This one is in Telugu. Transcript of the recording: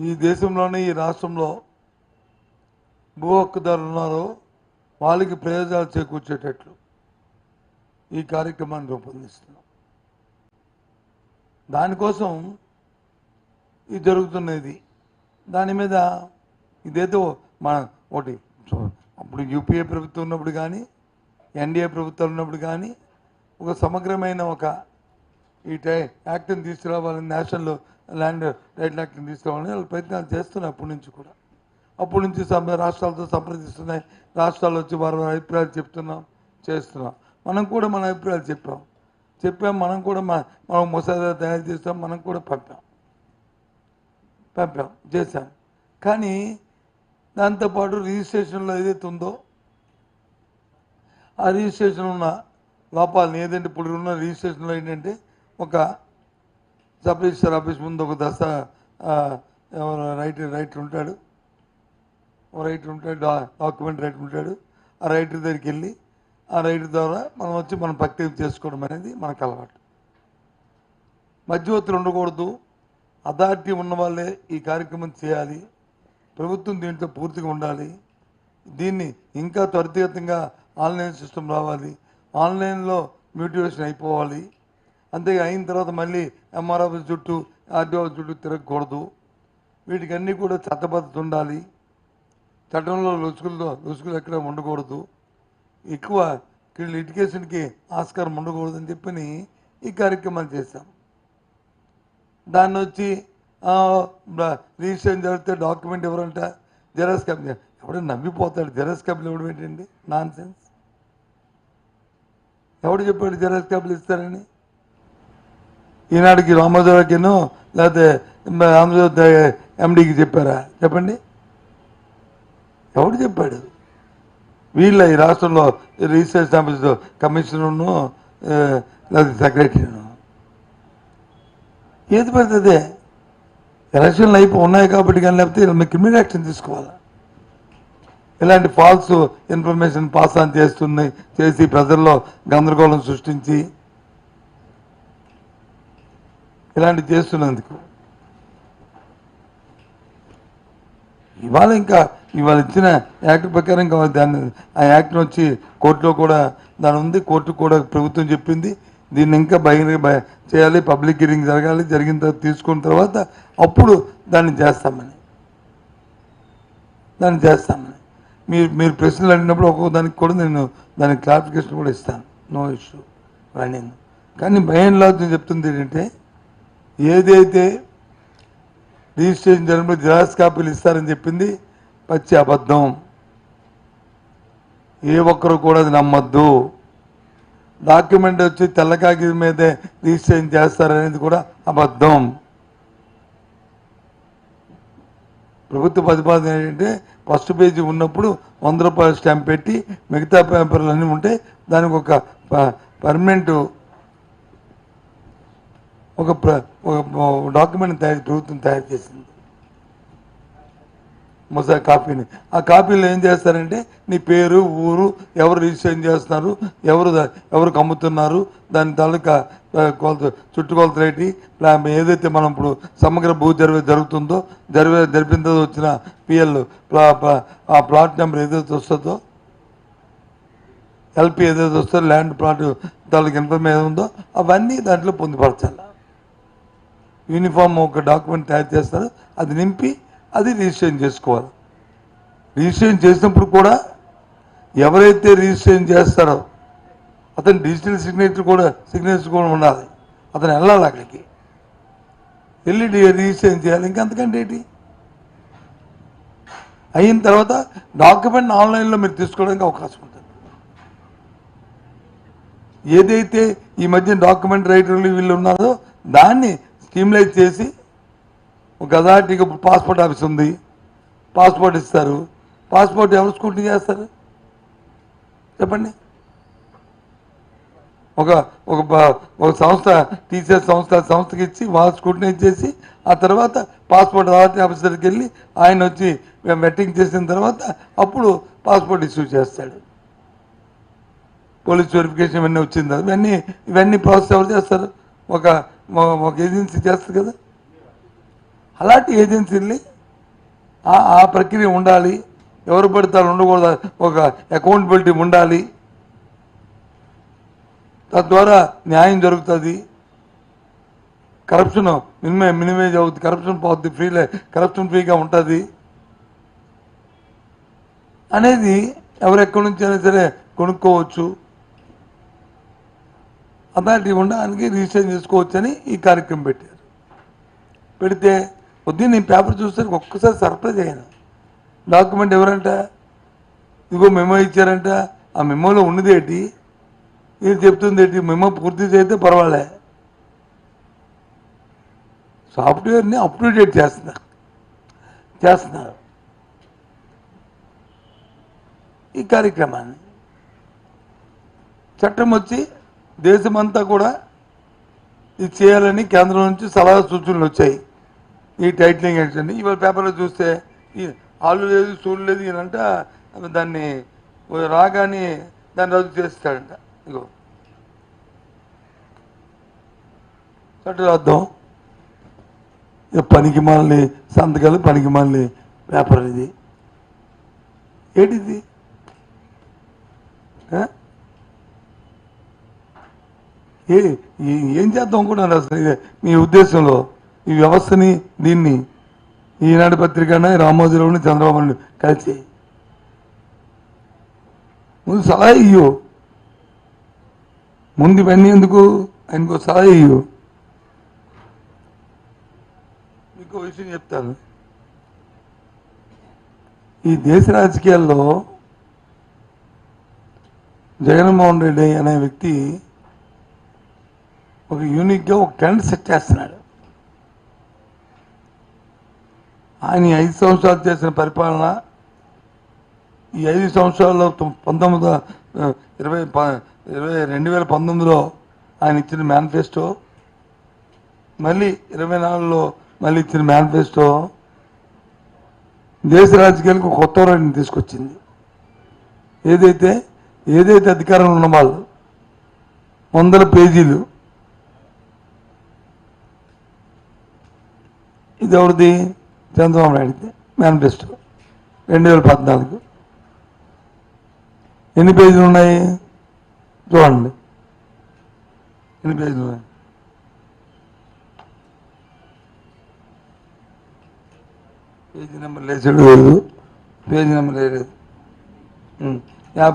ఈ దేశంలోనే ఈ రాష్ట్రంలో భూ హక్కుదారులు ఉన్నారో. వాళ్ళకి ప్రయోజనాలు చేకూర్చేటట్లు ఈ కార్యక్రమాన్ని రూపొందిస్తున్నాం. దానికోసం ఇది జరుగుతున్నది. దాని మీద ఇదేదో మన ఒకటి అప్పుడు యూపీఏ ప్రభుత్వం ఉన్నప్పుడు కానీ ఎన్డీఏ ప్రభుత్వం ఉన్నప్పుడు కానీ ఒక సమగ్రమైన ఒక ఈ టై యాక్ట్ని తీసుకురావాలని నేషనల్ ల్యాండ్ రైట్ యాక్ట్ని తీసుకురావాలని వాళ్ళు ప్రయత్నాలు చేస్తున్నాయి అప్పటి నుంచి కూడా. అప్పటి నుంచి రాష్ట్రాలతో సంప్రదిస్తున్నాయి. రాష్ట్రాలు వచ్చి వారి వారి అభిప్రాయాలు చెప్తున్నాం చేస్తున్నాం. మనం కూడా మన అభిప్రాయాలు చెప్పాం. చెప్పాం మనం కూడా మనం ముసాదా తయారు చేస్తాం మనం కూడా పంపాం. పంపాం చేశాం. కానీ దాంతోపాటు రిజిస్ట్రేషన్లో ఏదైతే ఉందో ఆ రిజిస్ట్రేషన్ ఉన్న లోపాలను ఏదంటే ఇప్పుడు ఉన్న రిజిస్ట్రేషన్లో ఏంటంటే ఒక సబ్ రిజిస్టర్ ఆఫీస్ ముందు ఒక దశ ఎవరు రైటర్ రైటర్ ఉంటాడు. రైటర్ ఉంటాడు డా- డాక్యుమెంట్ రైటర్ ఉంటాడు. ఆ రైటర్ దగ్గరికి వెళ్ళి ఆ రైటర్ ద్వారా మనం వచ్చి మనం ప్రక్రియ చేసుకోవడం అనేది మనకు అలవాటు. మధ్యవర్తులు ఉండకూడదు. అథారిటీ ఉన్న వాళ్ళే ఈ కార్యక్రమం చేయాలి. ప్రభుత్వం దీంట్లో పూర్తిగా ఉండాలి. దీన్ని ఇంకా త్వరితగతంగా ఆన్లైన్ సిస్టమ్ రావాలి. ఆన్లైన్లో మ్యూటివేషన్ అయిపోవాలి. అంతే అయిన తర్వాత మళ్ళీ ఎంఆర్ చుట్టూ ఆర్డీఓ చుట్టూ తిరగకూడదు. వీటికన్నీ కూడా చట్టబద్ధత ఉండాలి. చట్టంలో లొసుకులతో లొసుకులు ఎక్కడ ఉండకూడదు. ఎక్కువ లిటికేషన్కి ఆస్కారం ఉండకూడదు అని చెప్పని ఈ కార్యక్రమాలు చేశాం. దాన్ని వచ్చి రిజిస్ట్రేషన్ జరిగితే డాక్యుమెంట్ ఎవరంట? జెరాక్స్ కాపీ ఎవడో నమ్మిపోతాడు జెరాక్స్ కాపీలు ఇవ్వడం ఏంటండి? నాన్ సెన్స్ ఎవడు చెప్పాడు జెరాక్స్ కాపీలు ఇస్తారని? ఈనాటికి రామోజీరావుకిను లేకపోతే రామదేవ ఎండికి చెప్పారా? చెప్పండి. ఎవడు చెప్పాడు? వీళ్ళ ఈ రాష్ట్రంలో రిజిస్ట్రేషన్ ఆఫీస్ కమిషనర్ను లేకపోతే సెక్రటరీను. ఏది పడుతుంది ఎలక్షన్లు అయిపో ఉన్నాయి కాబట్టి కానీ లేకపోతే వీళ్ళ క్రిమినల్ యాక్షన్ తీసుకోవాలి? ఇలాంటి ఫాల్స్ ఇన్ఫర్మేషన్ పాస్ ఆన్ చేస్తున్నాయి చేసి ప్రజల్లో గందరగోళం సృష్టించి ఇలాంటి చేస్తున్నందుకు. ఇవాళ ఇంకా ఇవాళ ఇచ్చిన యాక్ట్ ప్రకారం ఇంకా దాన్ని ఆ యాక్ట్ వచ్చి కోర్టులో కూడా దాని ఉంది కోర్టు కూడా ప్రభుత్వం చెప్పింది. దీన్ని ఇంకా బహిరంగ బ- చేయాలి పబ్లిక్ హియరింగ్ జరగాలి జరిగిన తర్వాత తీసుకున్న తర్వాత అప్పుడు దాన్ని చేస్తామని. దాన్ని చేస్తామని. మీరు మీరు ప్రశ్నలు అడిగినప్పుడు ఒక్కొక్క దానికి కూడా నేను దానికి క్లారిఫికేషన్ కూడా ఇస్తాను. No issue. రన్నింగ్ కానీ భయం లాజ్ చెప్తుంది ఏంటంటే ఏదైతే రిజిస్ట్రేషన్ జరిగినప్పుడు జిరాక్స్ కాపీలు ఇస్తారని చెప్పింది పచ్చి అబద్ధం. ఏ ఒక్కరు కూడా అది నమ్మద్దు. డాక్యుమెంట్ వచ్చి తెల్ల కాగితం మీదే రిజిస్ట్రేషన్ చేస్తారనేది కూడా అబద్ధం. ప్రభుత్వ ప్రతిపాదన ఏంటంటే ఫస్ట్ పేజీ ఉన్నప్పుడు వంద రూపాయల స్టాంప్ పెట్టి మిగతా పేపర్లు అన్నీ ఉంటే దానికి ఒక పర్మనెంట్ ఒక ప్ర- ఒక డాక్యుమెంట్ తయారు ప్రభుత్వం తయారు చేసింది. మొసా కాపీని. ఆ కాపీలో ఏం చేస్తారంటే నీ పేరు ఊరు ఎవరు రిజిస్ట్రేషన్ చేస్తున్నారు ఎవరు ఎవరికి అమ్ముతున్నారు దాని తాలూకా కొలత చుట్టుకొలత రేటి ఏదైతే మనం ఇప్పుడు సమగ్ర భూ జరిగే జరుగుతుందో జరిగే జరిపిన వచ్చిన పిఎల్ ఆ ప్లాట్ నెంబర్ ఏదైతే వస్తుందో ఎల్పి ఏదైతే వస్తుందో ల్యాండ్ ప్లాట్ తాలూకా ఇన్ఫర్మేషన్ ఉందో అవన్నీ దాంట్లో పొందుపరచాలి. యూనిఫామ్ ఒక డాక్యుమెంట్ తయారు చేస్తారు అది నింపి అది రిజిస్ట్రేషన్ చేసుకోవాలి. రిజిస్ట్రేషన్ చేసినప్పుడు కూడా ఎవరైతే రిజిస్ట్రేషన్ చేస్తారో అతను డిజిటల్ సిగ్నేచర్ కూడా సిగ్నేచర్ కూడా ఉండాలి. అతను వెళ్ళాలి అక్కడికి. వెళ్ళి రిజిస్ట్రేషన్ చేయాలి. ఇంకంతకంటే ఏంటి? అయిన తర్వాత డాక్యుమెంట్ ఆన్లైన్లో మీరు తీసుకోవడానికి అవకాశం ఉంటుంది. ఏదైతే ఈ మధ్య డాక్యుమెంట్ రైటర్లు వీళ్ళు ఉన్నారో దాన్ని స్టీమ్లైజ్ చేసి ఒక అథారిటీకి పాస్పోర్ట్ ఆఫీస్ ఉంది. పాస్పోర్ట్ ఇస్తారు. పాస్పోర్ట్ ఎవరు స్కూటీ చేస్తారు? చెప్పండి. ఒక ఒక ఒక సంస్థ టీచర్ సంస్థ సంస్థకి ఇచ్చి వాళ్ళ స్కూటీని ఇచ్చేసి ఆ తర్వాత పాస్పోర్ట్ అథారిటీ ఆఫీసర్కి వెళ్ళి ఆయన వచ్చి వెట్టింగ్ చేసిన తర్వాత అప్పుడు పాస్పోర్ట్ ఇష్యూ చేస్తాడు. పోలీస్ వెరిఫికేషన్ ఇవన్నీ వచ్చింది ఇవన్నీ ఇవన్నీ ప్రాసెస్ ఎవరు చేస్తారు? ఒక ఒక ఏజెన్సీ చేస్తుంది కదా. అలాంటి ఏజెన్సీల్ని ఆ ఆ ప్రక్రియ ఉండాలి. ఎవరు పడతారు ఉండకూడదు. ఒక అకౌంటబిలిటీ ఉండాలి. తద్వారా న్యాయం జరుగుతుంది. కరప్షన్ మినిమే మినిమైజ్ అవుతుంది కరప్షన్ పోతుంది ఫ్రీలే కరప్షన్ ఫ్రీగా ఉంటుంది. అనేది ఎవరెక్కడి నుంచి అయినా సరే కొనుక్కోవచ్చు. అథారిటీ ఉండడానికి రిజిస్టర్ చేసుకోవచ్చని ఈ కార్యక్రమం పెట్టారు. పెడితే పొద్దున్న నేను పేపర్ చూస్తే ఒక్కసారి సర్ప్రైజ్ అయ్యాను డాక్యుమెంట్ ఎవరంట? ఇదిగో మెమో ఇచ్చారంట. ఆ మెమోలో ఉన్నది ఏంటి? ఇది చెప్తుంది ఏంటి? మెమో పూర్తి చేస్తే పర్వాలే. సాఫ్ట్వేర్ని అప్డేట్ డేట్ చేస్తున్నారు. చేస్తున్నారు. ఈ కార్యక్రమాన్ని చట్టం వచ్చి దేశమంతా కూడా ఇది చేయాలని కేంద్రం నుంచి సలహా సూచనలు వచ్చాయి. ఈ టైటిలింగ్ యాక్షన్ ఇవాళ పేపర్లో చూస్తే ఈ ఆలు లేదు సూడు లేదు ఈయనంట దాన్ని రాగానే దాన్ని రద్దు చేస్తాడంట. ఇగో. చట్టరాద్దాం ఇక పనికి మాలని సంతకాలు పనికి మాలని పేపర్ ఇది. ఏంటిది? ఆ? ఏ ఏం చేద్దాం అనుకున్నారు అసలు? ఇది మీ ఉద్దేశంలో ఈ వ్యవస్థని దీన్ని ఈనాడు పత్రికన రామోజీరావుని చంద్రబాబు నాయుడు కలిసి. ముందు సలహా ఇయ్యు. ముందు ఇవన్నీ ఎందుకు? ఆయనకు సలహా ఇయ్యు. మీకు విషయం చెప్తాను. ఈ దేశ రాజకీయాల్లో జగన్మోహన్ రెడ్డి అనే వ్యక్తి ఒక యూనిక్గా ఒక ట్రెండ్ సెట్ చేస్తున్నాడు. ఆయన ఐదు సంవత్సరాలు చేసిన పరిపాలన ఈ ఐదు సంవత్సరాల్లో పంతొమ్మిది ఇరవై ప- ఇరవై రెండు వేల పంతొమ్మిదిలో ఆయన ఇచ్చిన మేనిఫెస్టో మళ్ళీ ఇరవై నాలుగులో మళ్ళీ ఇచ్చిన మేనిఫెస్టో దేశ రాజకీయాలకు కొత్త రంగం తీసుకొచ్చింది. ఏదైతే ఏదైతే అధికారంలో ఉన్న వాళ్ళు వందల పేజీలు ఇది ఎవరిది? చంద్రబాబు నాయుడుది. మేనిఫెస్టో. రెండు వేల పద్నాలుగు. ఎన్ని పేజీలు ఉన్నాయి? చూడండి. ఎన్ని పేజీలు ఉన్నాయి? పేజీ నెంబర్ లేచాడు లేదు. పేజీ నెంబర్ లేదు.